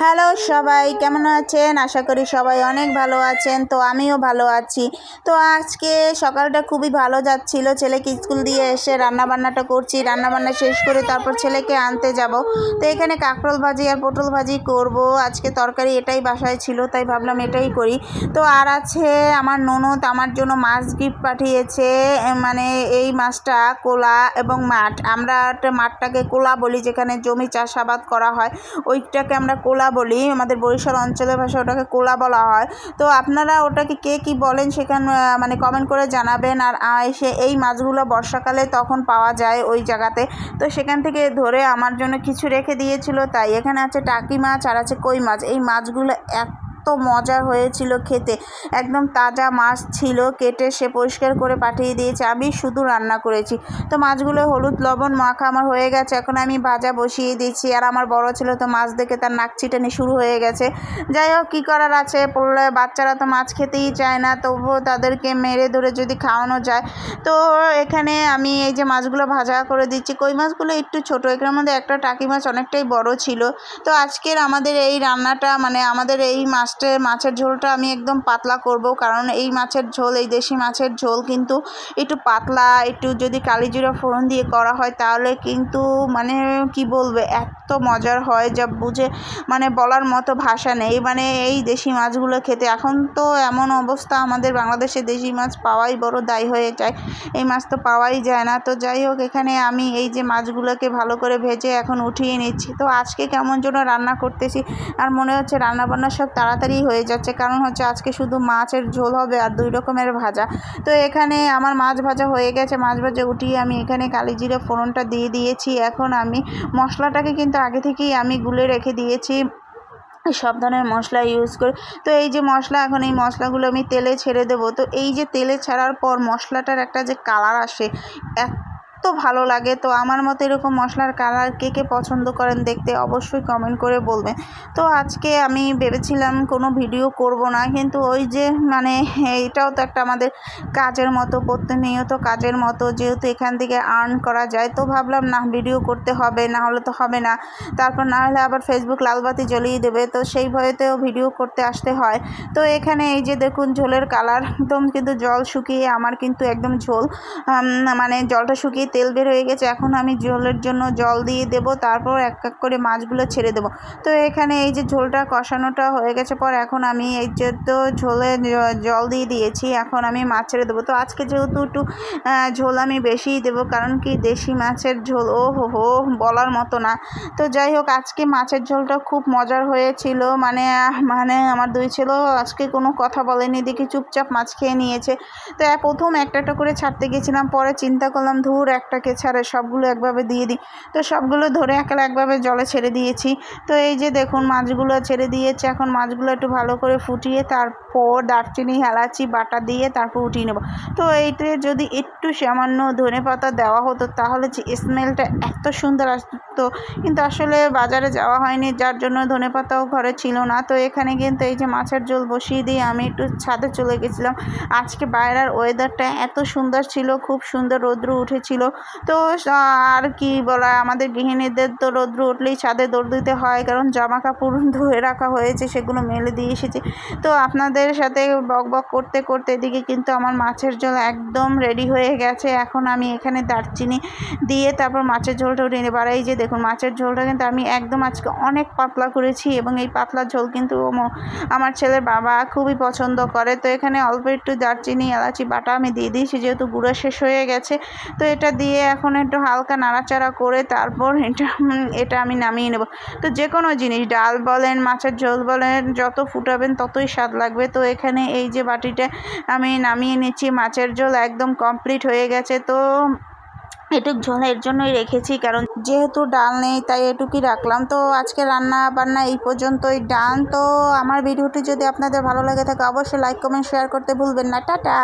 Hello সবাই, কেমন আছেন? আশা করি সবাই অনেক ভালো আছেন, তো আমিও ভালো আছি। তো আজকে সকালটা খুবই ভালো যাচ্ছিল, ছেলেকে স্কুল দিয়ে এসে রান্নাবান্নাটা করছি, রান্নাবান্না শেষ করে তারপর ছেলেকে আনতে যাব। তো এখানে কাঁকরোল ভাজি আর পটল ভাজি করব, আজকে তরকারি এটাই বাসায় ছিল, তাই ভাবলাম এটাই করি। তো আর আছে আমার ননদ, আমার জন্য মাছ গিফট পাঠিয়েছে মানে এই মাছটা কোলা এবং মাঠ। আমরা মাঠটাকে কোলা বলি, যেখানে জমি চাষাবাদ করা হয়, ওইটাকে আমরা কোলা বলি, আমাদের বরিশাল অঞ্চলের ভাষায় ওটাকে কোলা বলা হয়। তো আপনারা ওটাকে কে কী বলেন সেখানে মানে কমেন্ট করে জানাবেন। আর এসে এই মাছগুলো বর্ষাকালে তখন পাওয়া যায় ওই জায়গাতে। তো সেখান থেকে ধরে আমার জন্য কিছু রেখে দিয়েছিল, তাই এখানে আছে টাকি মাছ আর আছে কই মাছ। এই মাছগুলো এক এত মজার হয়েছিল খেতে। একদম তাজা মাছ ছিল, কেটে সে পরিষ্কার করে পাঠিয়ে দিয়েছে। আমি শুধু রান্না করেছি। তো মাছগুলো হলুদ, লবণ, মাখা আমার হয়ে গেছে। এখন আমি ভাজা বসিয়ে দিচ্ছি। আর আমার বড় ছিল তো মাছ দেখে তার নাক ছিটানি শুরু হয়ে গেছে। যাই হোক, কী করার আছে? পড়লে বাচ্চারা তো মাছ খেতেই চায় না, তবুও তাদেরকে মেরে ধরে যদি খাওয়ানো যায়। তো এখানে আমি এই যে মাছগুলো ভাজা করে দিচ্ছি। কই মাছগুলো? একটু ছোটো। এখানের মধ্যে একটা টাকি মাছ অনেকটাই বড় ছিল। তো আজকের আমাদের এই রান্নাটা মানে আমাদের এই মাছ লাস্টে মাছের ঝোলটা আমি একদম পাতলা করব, কারণ এই মাছের ঝোল, এই দেশি মাছের ঝোল কিন্তু একটু পাতলা, একটু যদি কালিজিরা ফোড়ন দিয়ে করা হয়, তাহলে কিন্তু মানে কি বলবে, এত মজার হয় যা বুঝে মানে বলার মতো ভাষা নেই। মানে এই দেশি মাছগুলো খেতে, এখন তো এমন অবস্থা আমাদের বাংলাদেশে দেশি মাছ পাওয়াই বড় দায়ী হয়ে যায়। এই মাছ তো পাওয়াই যায় না। তো যাই হোক, এখানে আমি এই যে মাছগুলোকে ভালো করে ভেজে এখন উঠিয়ে নিচ্ছি। তো আজকে কেমন যেন রান্না করতেছি, আর মনে হচ্ছে রান্না বান্না সব তাড়াতাড়ি তাড়াতাড়ি হয়ে যাচ্ছে। কারণ হচ্ছে আজকে শুধু মাছের ঝোল হবে আর দুই রকমের ভাজা। তো এখানে আমার মাছ ভাজা হয়ে গেছে। মাছ ভাজা উঠিয়ে আমি এখানে কালি জিরে ফোড়নটা দিয়ে দিয়েছি। এখন আমি মশলাটাকে কিন্তু আগে থেকেই আমি গুলে রেখে দিয়েছি। সব ধরনের মশলা ইউজ করি। তো এই যে মশলা, এখন এই মশলাগুলো আমি তেলে ছেড়ে দেবো। তো এই যে তেলে ছাড়ার পর মশলাটার একটা যে কালার আসে, এত ভালো লাগে। তো আমার মতো এরকম মশলার কালার কে কে পছন্দ করেন দেখতে অবশ্যই কমেন্ট করে বলবেন। তো আজকে আমি ভেবেছিলাম কোনো ভিডিও করব না, কিন্তু ওই যে মানে এটাও তো একটা আমাদের কাজের মতো, প্রতিনিয়ত কাজের মতো, যেহেতু এখান থেকে আর্ন করা যায়, তো ভাবলাম না ভিডিও করতে হবে, না হলে তো হবে না। তারপর না হলে আবার ফেসবুক লালবাতি জ্বলিয়ে দেবে, তো সেই ভয়েতেও ভিডিও করতে আসতে হয়। তো এখানে এই যে দেখুন ঝোলের কালার, একদম কিন্তু জল শুকিয়ে, আমার কিন্তু একদম ঝোল মানে জলটা শুকিয়ে তেল বের হয়ে গেছে, এখন আমি ঝোলের জন্য জল দিয়ে দেবো, তারপর এক এক করে মাছগুলো ছেড়ে দেবো। তো এখানে এই যে ঝোলটা কষানোটা হয়ে গেছে পর এখন আমি এই যে তো ঝোলে জল দিয়ে দিয়েছি, এখন আমি মাছ ছেড়ে দেবো। তো আজকে যেহেতু একটু ঝোল আমি বেশিই দেবো, কারণ কি দেশি মাছের ঝোল, ও হো বলার মতো না। তো যাই হোক, আজকে মাছের ঝোলটা খুব মজার হয়েছিল মানে মানে আমার দুই ছেলেও আজকে কোনো কথা বলেনি, দেখি চুপচাপ মাছ খেয়ে নিয়েছে। তো প্রথম একটা করে ছাড়তে গেছিলাম, পরে চিন্তা করলাম ধুর একটাকে ছাড়ে সবগুলো একভাবে দিয়ে দিই। তো সবগুলো ধরে একেলা একভাবে জলে ছেড়ে দিয়েছি। তো এই যে দেখুন মাছগুলো ছেড়ে দিয়েছে। এখন মাছগুলো একটু ভালো করে ফুটিয়ে তারপর দারচিনি, এলাচি, বাটা দিয়ে তারপর উঠিয়ে নেব। তো এইতে যদি একটু সামান্য ধনে পাতা দেওয়া হতো তাহলে যে স্মেলটা এত সুন্দর আসতো। কিন্তু আসলে বাজারে যাওয়া হয়নি, যার জন্য ধনে পাতাও ঘরে ছিল না। তো এখানে কিন্তু এই যে মাছের ঝোল বসিয়ে দিয়ে আমি একটু ছাদে চলে গেছিলাম। আজকে বাইরের ওয়েদারটা এত সুন্দর ছিল, খুব সুন্দর রৌদ্র উঠেছিল। তো আর কি বলা, আমাদের গৃহিণীদের তো রৌদ্র উঠলেই ছাদে দৌড় দিতে হয়, কারণ জামা কাপড় ধুয়ে রাখা হয়েছে, সেগুলো মেলে দিয়ে এসেছি। তো আপনাদের সাথে বক বক করতে করতে এদিকে কিন্তু আমার মাছের ঝোল একদম রেডি হয়ে গেছে। এখন আমি এখানে দারচিনি দিয়ে তারপর মাছের ঝোলটা উঠে এই যে দেখুন, মাছের ঝোলটা কিন্তু আমি একদম আজকে অনেক পাতলা করেছি এবং এই পাতলা ঝোল কিন্তু আমার ছেলের বাবা খুবই পছন্দ করে। তো এখানে অল্প একটু দারচিনি, এলাচি বাটা আমি দিয়ে দিয়েছি, যেহেতু গুঁড়ো শেষ হয়ে গেছে। তো এটা দিয়ে এখন একটু হালকা নাড়াচাড়া করে তারপর এটা এটা আমি নামিয়ে নেব। তো যে কোনো জিনিস, ডাল বলেন, মাছের ঝোল বলেন, যত ফুটাবেন ততই স্বাদ লাগবে। তো এখানে এই যে বাটিটা আমি নামিয়ে নিচ্ছি, মাছের ঝোল একদম কমপ্লিট হয়ে গেছে। তো এটুক ঝোলের জন্যই রেখেছি, কারণ যেহেতু ডাল নেই, তাই এটুকুই রাখলাম। তো আজকে রান্না বান্না এই পর্যন্তই ডান। তো আমার ভিডিওটি যদি আপনাদের ভালো লাগে থাকে, অবশ্যই লাইক কমেন্ট শেয়ার করতে ভুলবেন না। টাটা!